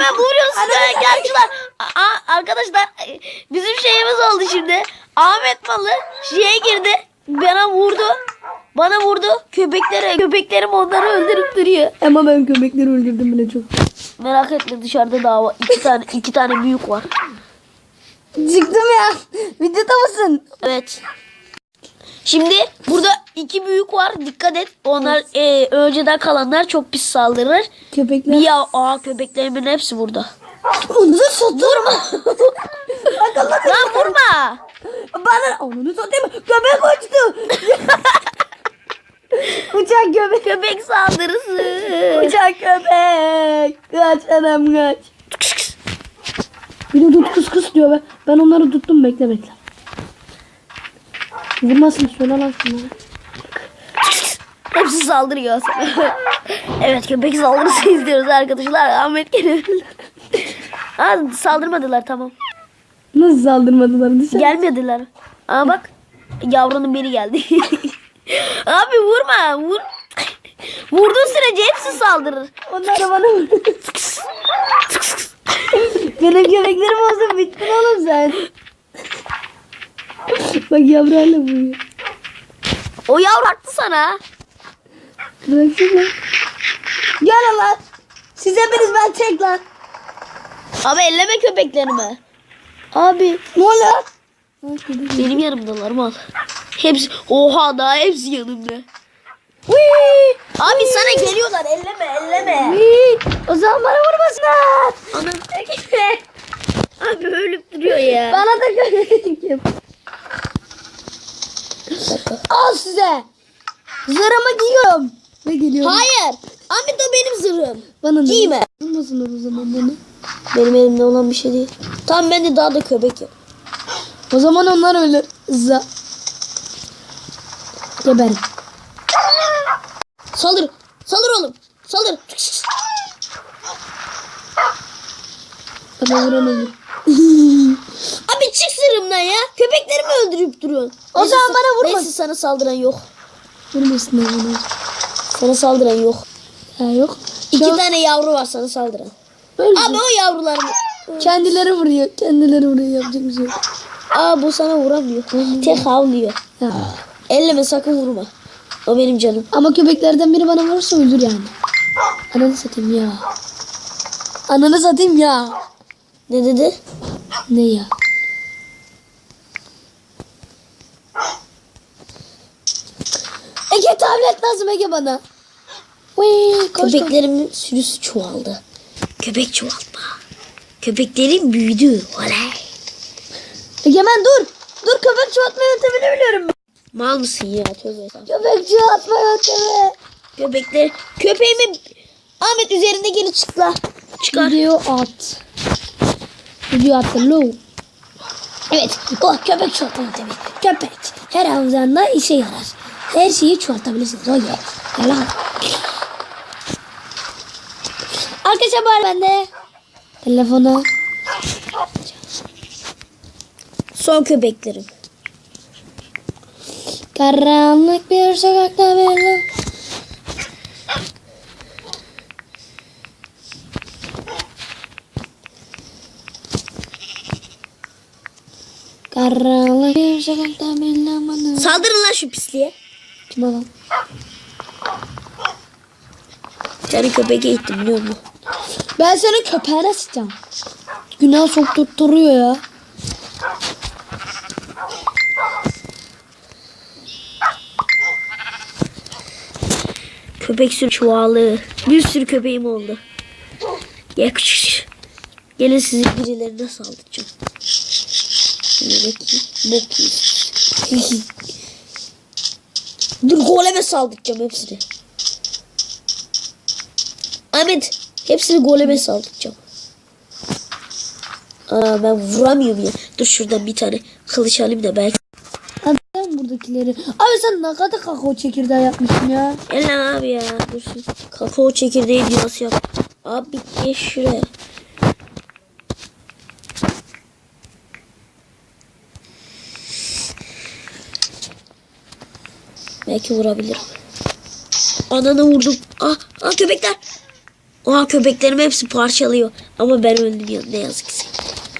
hemen vuruyorsun size gençler. Aa, arkadaşlar bizim şeyimiz oldu şimdi. Ahmet Malı şeye girdi. Bana vurdu. Bana vurdu. Köpeklere, köpeklerim onları öldürüp duruyor. Ama ben köpekleri öldürdüm bile çok. Merak etme dışarıda daha var. İki tane, iki tane büyük var. Çıktım ya. Videoda mısın? Evet. Şimdi burada iki büyük var. Dikkat et. Onlar e, önceden kalanlar çok pis saldırır. Köpekler. Bir ya aa köpeklerimin hepsi burada. Onu da Vurma. Lan vurma. Bana onu satayım. Köpek uçtu. Uçak köpek. Köpek saldırısı. Uçak köpek. Kaç adam kaç. Bir de tut kıs kıs diyor. Ben, ben onları tuttum bekle bekle. Vurmasın söyle lan şunları. Hepsi saldırıyor sana. evet köpek saldırısı izliyoruz arkadaşlar. Ahmet gene. Aa, saldırmadılar tamam. Nasıl saldırmadılar dışarı? Gelmediler. Aa bak yavrunun biri geldi. Abi vurma. Vur. Vurduğun sürece hepsi saldırır. Onlar bana vurdu. Benim köpeklerim olsa bittin oğlum sen. Bak yavru hala vuruyor. O yavru attı sana. Bıraksana. Gel lan. Siz hepiniz ben tek lan. Abi elleme köpeklerimi. Abi ne oluyor? Benim yanımdalar mal. Hepsi oha daha hepsi yanımda. Wii! Abi sana geliyorlar elleme elleme. Wii! O zaman bana vurmasınlar. Anam. Abi ölüp duruyor ya. Bana da köpek. Al size. Zırhımı giyiyorum. Ve geliyorum. Hayır. Ahmet o benim zırhım. Bana ne? Giyme. Vurmasınlar o zaman bana. Benim elimde olan bir şey değil. Tam ben de daha da köpek yok. O zaman onlar ölür. Za. Geberin. Saldır. Saldır oğlum. Saldır. Bana vuran ya. Köpeklerimi öldürüp duruyorsun. O zaman bana vurma. Neyse sana saldıran yok. Vurmasınlar bana. Sana saldıran yok. Ha yok. İki Şu an tane yavru var sana saldıran. öldü. Abi o yavrularımı. Kendileri vuruyor. Kendileri vuruyor. Yapacak bir şey yok. Aa bu sana vuramıyor. Tek havlıyor. Ya. Elleme sakın vurma. O benim canım. Ama köpeklerden biri bana vurursa öldür yani. Ananı satayım ya. Ananı satayım ya. Ne dedi? Ne ya? Ege tablet lazım Ege bana. Wii, koş koş. Köpeklerimin sürüsü çoğaldı. Köpek çoğaltma. Köpeklerim büyüdü. Oley. Egemen dur. Dur köpek çoğaltma yöntemini biliyorum ben. Mal mısın ya? Tövbe. Köpek çoğaltma yöntemi. Köpekler. Köpeğimi Ahmet üzerinde geri çıkla. Çıkar. Video at. Video attı low. Evet. Oh köpek çoğaltma yöntemi. Köpek her havzanda işe yarar. Her şeyi çoğaltabilirsiniz. O ye. Yalan. Arkadaşlar bari bende. Telefonu. Son köpeklerim. Karanlık bir sokakta böyle. Karanlık bir sokakta bana. Saldırın lan şu pisliğe. Kim tane köpek eğittim biliyor musun? Ben senin köpeğine sıçacağım. Günah sokturtturuyor ya. Köpek sürü çuvalı. Bir sürü köpeğim oldu. Küçük. Gelin sizi birilerine saldıracağım. Bok yiyin. Dur goleme saldıracağım hepsini. Ahmet hepsini goleme saldıracağım. Aa ben vuramıyorum ya. Dur şuradan bir tane kılıç alayım da belki. Neden buradakileri? Abi sen ne kadar kakao çekirdeği yapmışsın ya. Gel lan abi ya. Dursun. Kakao çekirdeği nasıl yap? Abi gel şuraya. Belki vurabilirim. Anana vurdum. Ah, ah köpekler. Oha köpeklerim hepsi parçalıyor. Ama ben öldüm ne yazık ki.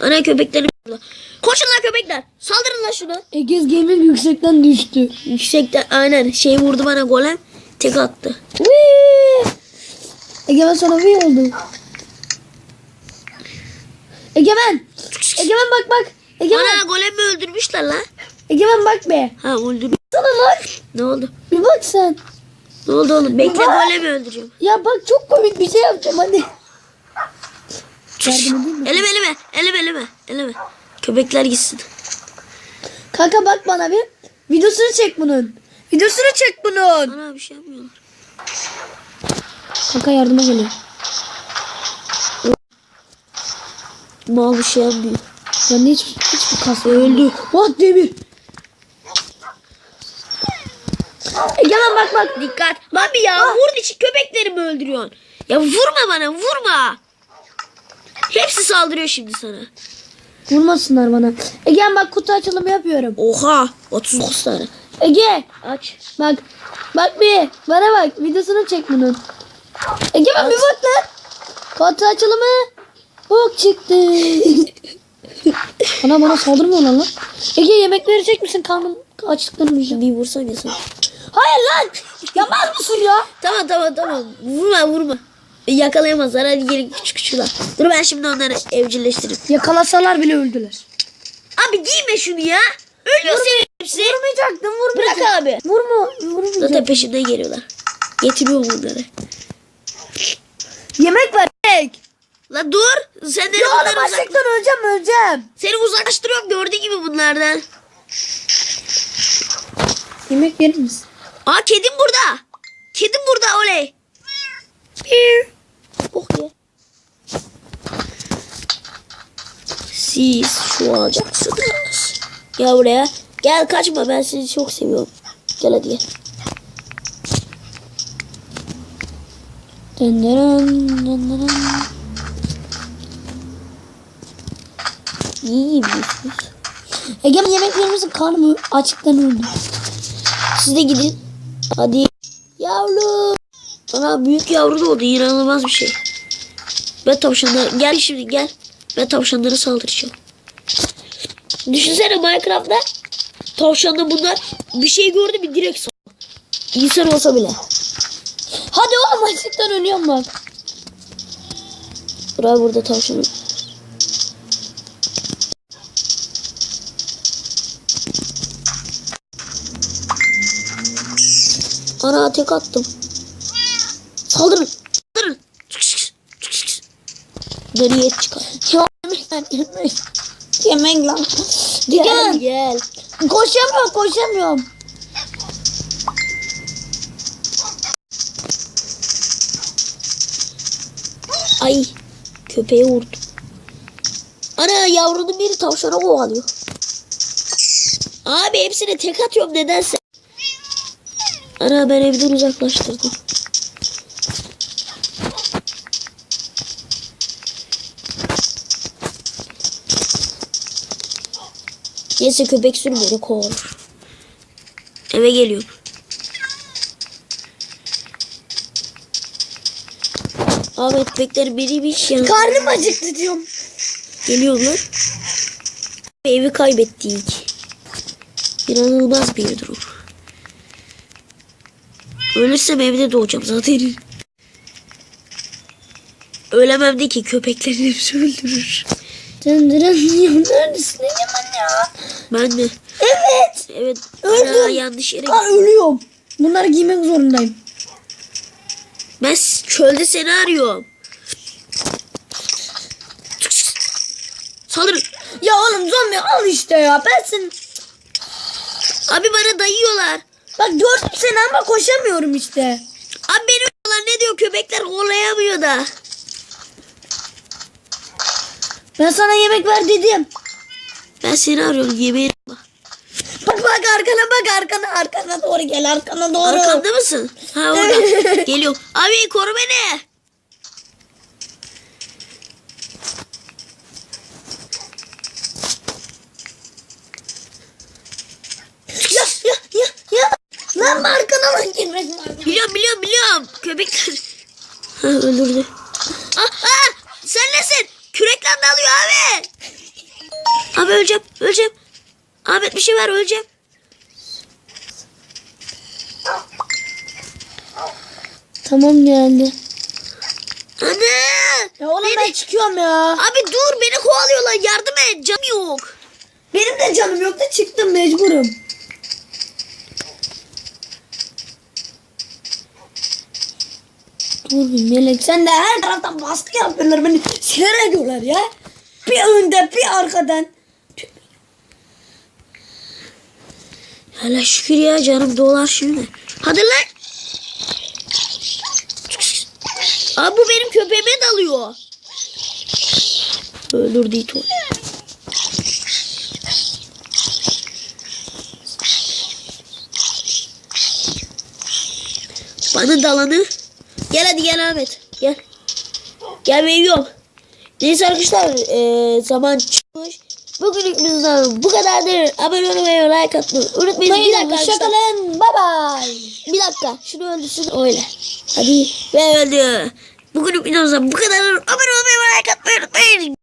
Ana köpeklerim burada. Koşun lan köpekler. Saldırın lan şuna. Egez Gaming yüksekten düştü. Yüksekten aynen şey vurdu bana golem. Tek attı. Whee! Egemen sana bir oldu. Egemen. Egemen bak bak. Egemen. Ana golemi öldürmüşler lan. Egemen bak be. Ha öldürmüş. Sana lan. Ne oldu? Bir bak sen. Ne oldu oğlum? Bekle Baba. golemi öldüreceğim. Ya bak çok komik bir şey yapacağım hadi. Mi? Elime elime. Elime elime. Elime. Köpekler gitsin. Kanka bak bana bir. Videosunu çek bunun. Videosunu çek bunun. Ana bir şey yapmıyorlar. Kanka yardıma geliyor. Mal bir şey yapmıyor. Ben hiç, hiç bir kas öldü. Bak demir. Egemen bak bak. Dikkat. Abi ya vurdu için köpeklerimi öldürüyorsun. Ya vurma bana vurma. Hepsi saldırıyor şimdi sana. Vurmasınlar bana. Egemen bak kutu açılımı yapıyorum. Oha 39 tane. Ege Aç. bak. Bak bir. Bana bak. Videosunu çek bunun. Egemen bir bak lan. Kutu açılımı. Ok çıktı. bana bana saldırmıyorlar lan. Ege yemek verecek misin? Karnım açlıktan öleceğim. Bir vursan ya sen. Hayır lan. Yapmaz mısın ya? Tamam tamam tamam. Vurma vurma. E, Yakalayamazlar. Hadi gelin küçük küçükler. Dur ben şimdi onları evcilleştireyim. Yakalasalar bile öldüler. Abi giyme şunu ya. Ölüyor senin hepsi. Vurmayacaktım vurmayacaktım. Bırak abi. Vurma. Vurmayacağım. Zaten peşimden geliyorlar. Getiriyorum bunları. Yemek ver. Yemek. La dur. Sen de Ya oğlum açlıktan öleceğim öleceğim. Seni uzaklaştırıyorum gördüğün gibi bunlardan. Yemek verir misin? Aa kedim burada. Kedim burada oley. Bir. Oh ye. Siz şu alacaksınız. Gel buraya. Gel kaçma ben sizi çok seviyorum. Gel hadi gel. Döndürün, döndürün. İyi yiyorsunuz. Egemen yemek verir misin? Karnım açlıktan öldü. Siz de gidin. Hadi. Yavru. Ana büyük yavru da oldu. İnanılmaz bir şey. Ben tavşanları... Gel şimdi gel. Ben tavşanlara saldıracağım. Düşünsene Minecraft'ta tavşanda bunlar bir şey gördü bir direkt sal. İnsan olsa bile. Hadi oğlum açlıktan ölüyorum bak. Buraya burada tavşanım. Ana tek attım. Saldırın. Saldırın. Geriye çıkar. Ya yemek yemek. Lan. Gel Gel. Koşamıyorum koşamıyorum. Ay köpeğe vurdu. Ana yavrunun biri tavşana kovalıyor. Abi hepsine tek atıyorum nedense. Ana ben evden uzaklaştırdım. Neyse köpek sürmüyor kovalır. Eve geliyorum. Ahmet bekler biriymiş ya. Karnım acıktı diyorum. Geliyorlar. Evi kaybettik. İnanılmaz bir o. Ölürsem evde doğacağım zaten. Ölemem de ki köpeklerin hepsi öldürür. Döndürün. Neredesin Egemen ya? Ben de. Evet. Evet. Öldüm. Aa, yanlış yere Aa, ölüyorum. Bunları giymek zorundayım. Ben çölde seni arıyorum. Saldırın. Ya oğlum zombi al işte ya. Ben seni... Abi bana dayıyorlar. Bak gördüm seni ama koşamıyorum işte. Abi beni öldürüyorlar. ne diyor köpekler kolayamıyor da. Ben sana yemek ver dedim. Ben seni arıyorum yemeğe. bak. Bak arkana bak arkana arkana doğru gel arkana doğru. Arkamda mısın? Ha orada. Geliyorum. Abi koru beni. Lan markana bak girmesin. Biliyorum biliyorum biliyorum. Köpekler. Ha öldürdü. Ah, ah, sen nesin? Kürekle dalıyor abi. Abi öleceğim öleceğim. Ahmet bir şey ver öleceğim. Tamam geldi. Anne. Ya oğlum beni... ben çıkıyorum ya. Abi dur beni kovalıyorlar yardım et canım yok. Benim de canım yok da çıktım mecburum. Bir melek sen de her taraftan baskı yapıyorlar beni sinir ediyorlar ya. Bir önde bir arkadan. Hala şükür ya canım dolar şimdi. Hadi lan. Abi bu benim köpeğime dalıyor. Öldürdü it onu. Bana dalanı. Gel hadi gel Ahmet. Gel. Gel ben yok. Neyse arkadaşlar eee, zaman çıkmış. Bugünlük bizden bu kadardır. Abone olmayı ve like atmayı unutmayın. Bir dakika. Hoşçakalın. Bay bay. Bir dakika. Şunu öldürsün öyle. Hadi. Ve öldü. Bugünlük videomuzdan bu kadar. Abone olmayı ve like atmayı unutmayın.